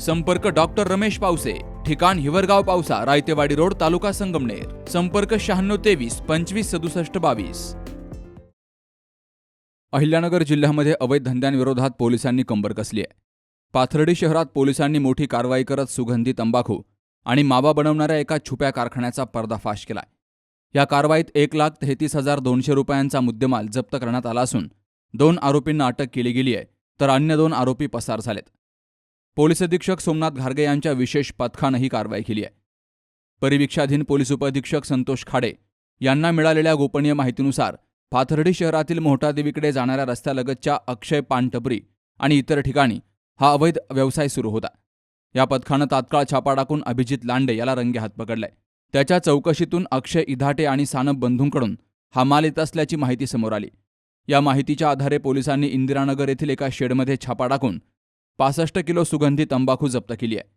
संपर्क डॉक्टर रमेश पावसे ठिकाण हिवरगाव पावसा रायतेवाडी रोड तालुका संगमनेर. संपर्क शहाण्णव तेवीस पंचवीस सदुसष्ट बावीस. अहिल्यानगर जिल्ह्यामध्ये अवैध धंद्यांविरोधात पोलिसांनी कंबर कसली आहे. पाथर्डी शहरात पोलिसांनी मोठी कारवाई करत सुगंधी तंबाखू आणि मावा बनवणाऱ्या एका छुप्या कारखान्याचा पर्दाफाश केलाय. या कारवाईत एक लाख तेहतीस हजार दोनशे रुपयांचा मुद्देमाल जप्त करण्यात आला असून दोन आरोपींना अटक केली गेली आहे तर अन्य दोन आरोपी पसार झालेत. पोलीस अधीक्षक सोमनाथ घारगे यांच्या विशेष पथकानं ही कारवाई केली आहे. परिवीक्षाधीन पोलीस उपअधीक्षक संतोष खाडे यांना मिळालेल्या गोपनीय माहितीनुसार पाथर्डी शहरातील मोहटादेवीकडे जाणाऱ्या रस्त्यालगतच्या अक्षय पानटपरी आणि इतर ठिकाणी हा अवैध व्यवसाय सुरू होता. या पथकानं तात्काळ छापा टाकून अभिजित लांडे याला रंगेहात पकडलाय. त्याच्या चौकशीतून अक्षय इधाटे आणि सानप बंधूंकडून हा माल येत असल्याची माहिती समोर आली. या माहितीच्या आधारे पोलिसांनी इंदिरानगर येथील एका शेडमध्ये छापा टाकून पासष्ट किलो सुगंधी तंबाखू जप्त केली आहे.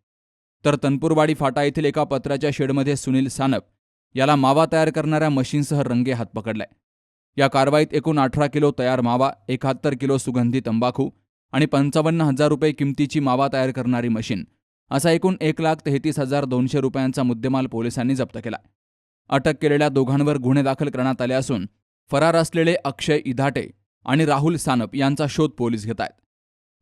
तर तनपूरवाडी फाटा येथील एका पत्राच्या शेडमध्ये सुनील सानप याला मावा तयार करणाऱ्या मशीनसह रंगे हात पकडलाय. या कारवाईत एकूण अठरा किलो तयार मावा एकाहत्तर किलो सुगंधी तंबाखू आणि पंचावन्न हजार रुपये किमतीची मावा तयार करणारी मशीन असा एकूण एक लाख तेहतीस हजार दोनशे रुपयांचा मुद्देमाल पोलिसांनी जप्त केला. अटक केलेल्या दोघांवर गुन्हे दाखल करण्यात आले असून फरार असलेले अक्षय इधाटे आणि राहुल सानप यांचा शोध पोलीस घेत आहेत.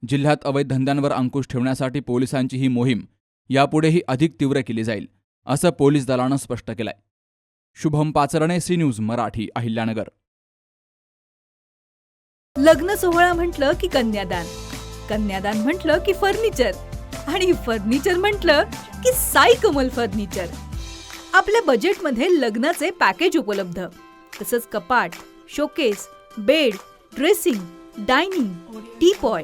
जिल्ह्यात अवैध धंद्यांवर अंकुश ठेवण्यासाठी पोलिसांची ही मोहीम यापुढेही अधिक तीव्र केली जाईल असं पोलीस दलानं स्पष्ट केलंय. Shubham Pacharne C news Marathi Ahilyanagar. लग्न सोहळा म्हटलं की कन्यादान कन्यादान म्हटलं की फर्निचर आणि फर्निचर म्हटलं की साई कमल फर्निचर. आपल्या बजेटमध्ये लग्नाचे पॅकेज उपलब्ध तसंच कपाट showcase bed dressing dining teapoy